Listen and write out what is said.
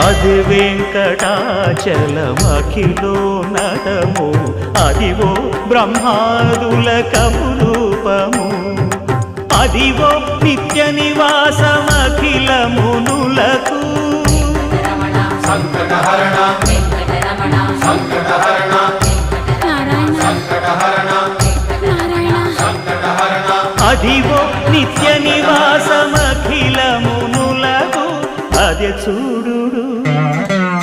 వెంకటాచలమఖిలో నటము. అదివో బ్రహ్మాదుల కపురూపము. అదివో నిత్య నివాసమఖిల మునులకు. సంకటహరణ. సంకటహరణ. అదివో నిత్య నివాసమఖిల మునులకు. అదే చూడు